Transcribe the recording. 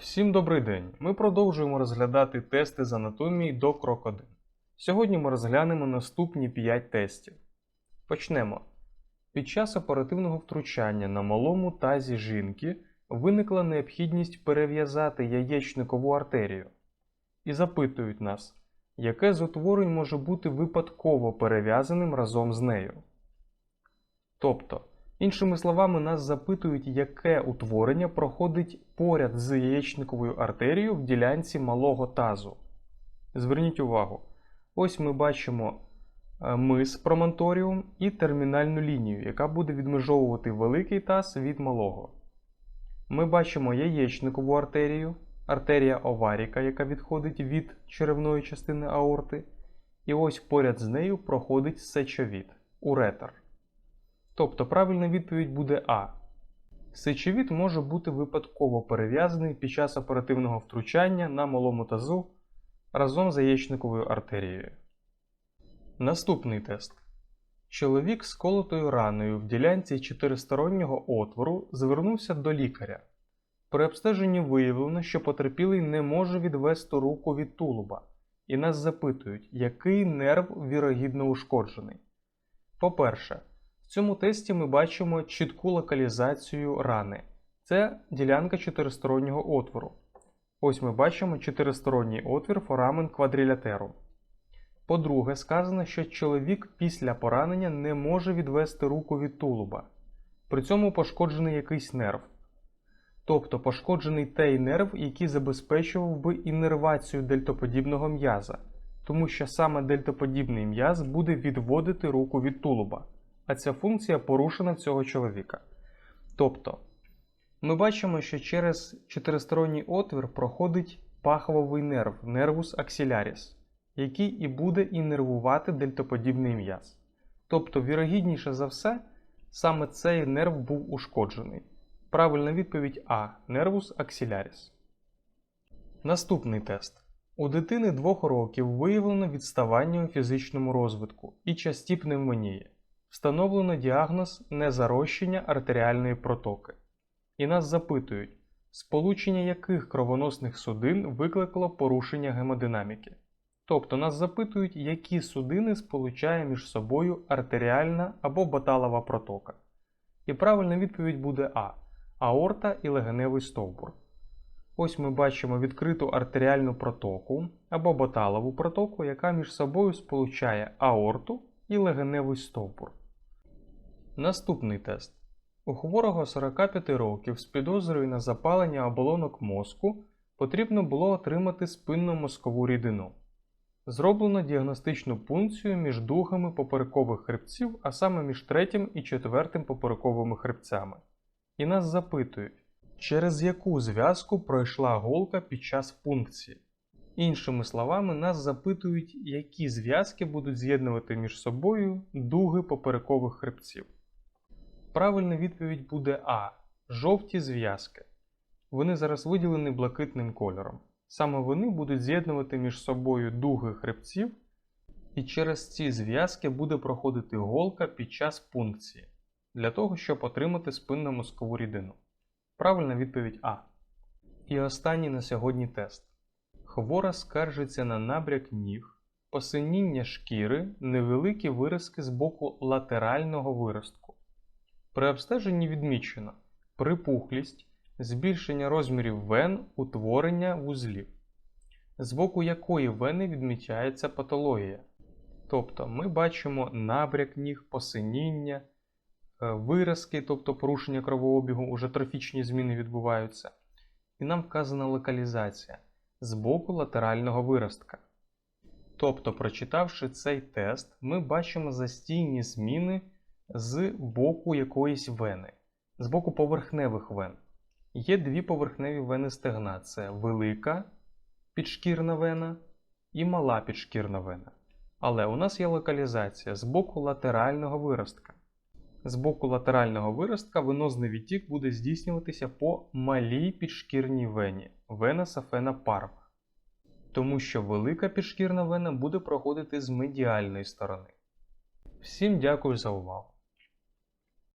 Всім добрий день! Ми продовжуємо розглядати тести з анатомії до крок 1. Сьогодні ми розглянемо наступні 5 тестів. Почнемо. Під час оперативного втручання на малому тазі жінки виникла необхідність перев'язати яєчникову артерію. І запитують нас, яке з утворень може бути випадково перев'язаним разом з нею. Тобто, іншими словами, нас запитують, яке утворення проходить поряд з яєчниковою артерією в ділянці малого тазу. Зверніть увагу, ось ми бачимо е, мис промонторіум і термінальну лінію, яка буде відмежовувати великий таз від малого. Ми бачимо яєчникову артерію, артерія оваріка, яка відходить від черевної частини аорти. І ось поряд з нею проходить сечовід, уретер. Тобто правильна відповідь буде А. Сечовід може бути випадково перев'язаний під час оперативного втручання на малому тазу разом з яєчниковою артерією. Наступний тест. Чоловік з колотою раною в ділянці чотиристороннього отвору звернувся до лікаря. При обстеженні виявлено, що потерпілий не може відвести руку від тулуба, і нас запитують, який нерв вірогідно ушкоджений. По-перше, в цьому тесті ми бачимо чітку локалізацію рани. Це ділянка чотиристороннього отвору. Ось ми бачимо чотиристоронній отвір форамен квадрілятерум. По-друге, сказано, що чоловік після поранення не може відвести руку від тулуба. При цьому пошкоджений якийсь нерв. Тобто пошкоджений той нерв, який забезпечував би іннервацію дельтоподібного м'яза, тому що саме дельтоподібний м'яз буде відводити руку від тулуба, а ця функція порушена в цього чоловіка. Тобто, ми бачимо, що через чотиристоронній отвір проходить пахвовий нерв, нервус аксіляріс, який і буде іннервувати дельтоподібний м'яз. Тобто, вірогідніше за все, саме цей нерв був ушкоджений. Правильна відповідь А. Нервус аксіляріс. Наступний тест. У дитини 2 років виявлено відставання у фізичному розвитку і часті пневмонії. Встановлено діагноз незарощення артеріальної протоки. І нас запитують, сполучення яких кровоносних судин викликало порушення гемодинаміки. Тобто нас запитують, які судини сполучає між собою артеріальна або баталова протока. І правильна відповідь буде А. Аорта і легеневий стовбур. Ось ми бачимо відкриту артеріальну протоку або баталову протоку, яка між собою сполучає аорту і легеневий стовбур. Наступний тест. У хворого 45 років з підозрою на запалення оболонок мозку потрібно було отримати спинно-мозкову рідину. Зроблено діагностичну пункцію між дугами поперекових хребців, а саме між третім і четвертим поперековими хребцями. І нас запитують, через яку зв'язку пройшла голка під час пункції. Іншими словами, нас запитують, які зв'язки будуть з'єднувати між собою дуги поперекових хребців. Правильна відповідь буде А. Жовті зв'язки. Вони зараз виділені блакитним кольором. Саме вони будуть з'єднувати між собою дуги хребців, і через ці зв'язки буде проходити голка під час пункції для того, щоб отримати спинно-мозкову рідину. Правильна відповідь А. І останній на сьогодні тест. Хвора скаржиться на набряк ніг, посиніння шкіри, невеликі виразки з боку латерального виростку. При обстеженні відмічено припухлість, збільшення розмірів вен, утворення вузлів, з боку якої вени відмічається патологія. Тобто ми бачимо набряк ніг, посиніння, е, виразки, тобто порушення кровообігу, уже трофічні зміни відбуваються. І нам вказана локалізація з боку латерального виростка. Тобто, прочитавши цей тест, ми бачимо застійні зміни з боку якоїсь вени, з боку поверхневих вен. Є дві поверхневі вени стегна: це велика підшкірна вена і мала підшкірна вена. Але у нас є локалізація з боку латерального виростка. З боку латерального виростка венозний відтік буде здійснюватися по малій підшкірній вені вена сафена парва. Тому що велика підшкірна вена буде проходити з медіальної сторони. Всім дякую за увагу!